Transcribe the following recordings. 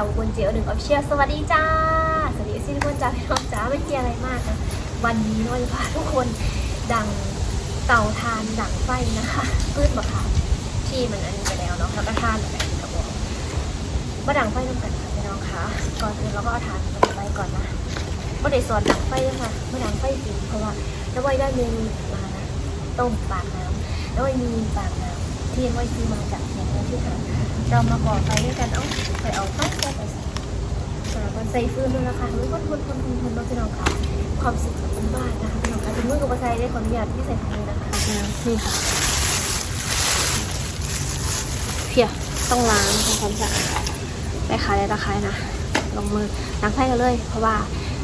าวบุญเจียวหนึ่งออฟเชียลสวัสดีจ้า สวัสดีทุกคนจ้าพี่น้องจ้าไม่มีอะไรมากนะ วันนี้น้อยพาทุกคนดังเตาทานดังไฟนะคะพืชมะขามที่มันอันนี้ไปแล้วเนาะแล้วก็ทานแบบนี้กระบอกมาดังไฟน้ำกันค่ะพี่น้องคะก่อนอื่นเราก็เอาทานไปก่อนนะไม่ได้สอนดังไฟด้วยค่ะไม่ดังไฟจริงเพราะว่าแล้วไว้ได้เมนูมานะต้มปากน้ำแล้วไว้มีปากน้ำที่ไว้ซื้อมาจากอย่งนี้ที่หาเรามาก่อไฟด้วยกัน เอ้าไปเอาไฟก้ไป ใส่ฟืนด้วยนะคะรู้ว่าทนทนทนทนเราพี่น้องค่ะ ความสุขของคุณบ้านนะคะพี่น้องค่ะถึงมือกับใส่ได้ขออนุญาตที่ใส่ถุงมือนะคะนี่ค่ะเพียต้องล้างทำความสะอาดไปขายได้ราคายนะลงมือล้างไส้กันเลย เพราะว่า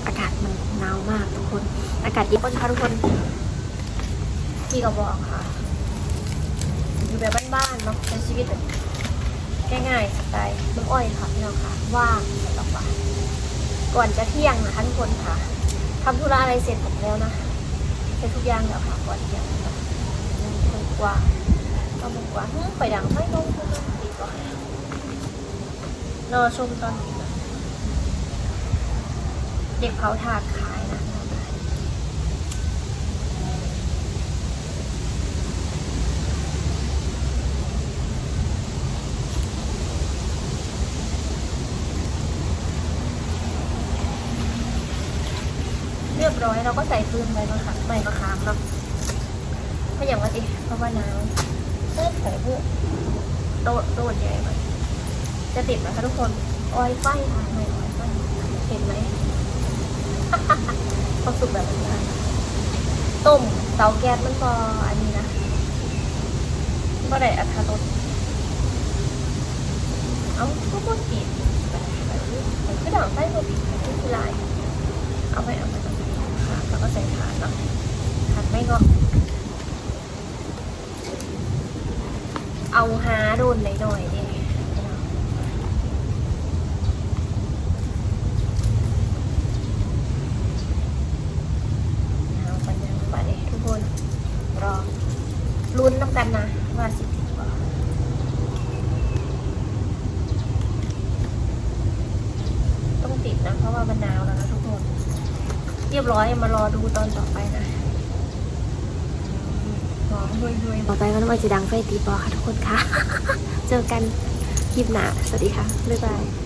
อากาศมันหนาวมากทุกคน อากาศเย็นค่ะทุกคนพี่ก็บอกค่ะ อยู่แบบบ้านๆเนาะใช้ชีวิตแบบง่ายๆสไตล์น้ำอ้อยค่ะพี่น้องค่ะว่างตอกว่า ก่อนจะเที่ยงนะคะทุกคนค่ะทำธุระอะไรเสร็จหมดแล้วนะเสร็จทุกอย่างแล้วค่ะก่อนเที่ยงค่ะคนกว่าก็มันกว่าหึไปดังไฟลงคุณติดก่อนรอชมตอนนี้เด็กเผาถาดค่ะ เรียบร้อยเราก็ใส่ฟืนใบมะขามใบมะขามเนาะไม่อย่างว่าดิเพราะว่าน้ำเพื่อใส่เพื่อโดดโดดใหญ่ไปจะติดไหมคะทุกคนออยไฟค่ะไม่ออยไฟเห็นไหมความสุขแบบนี้ต้มเตาแก๊สมันก็อันนี้นะก็ได้อัตราลดเอาก็พูดผิดแบบแบบนี้มันก็ด่างไฟก็ผิดแบบนี้คือลายเอาไปเอาไป ก็ใส่ถาดเนาะถาดไม่ก็เอาหาโดนหน่อยๆดิเอาไปยังไปทุกคนรอลุ้นน้ำกันนะว่าสิติดบ่ต้องติดนะ เพราะว่ามันหนาวแล้วนะทุกคน เรียบร้อยมารอดูตอนต่อไปนะหอมห่วยๆต่อไปก็ต้องมาจีดังไฟตีบอค่ะทุกคนค่ะ เจอกันคลิปหน้าสวัสดีค่ะ บ๊ายบาย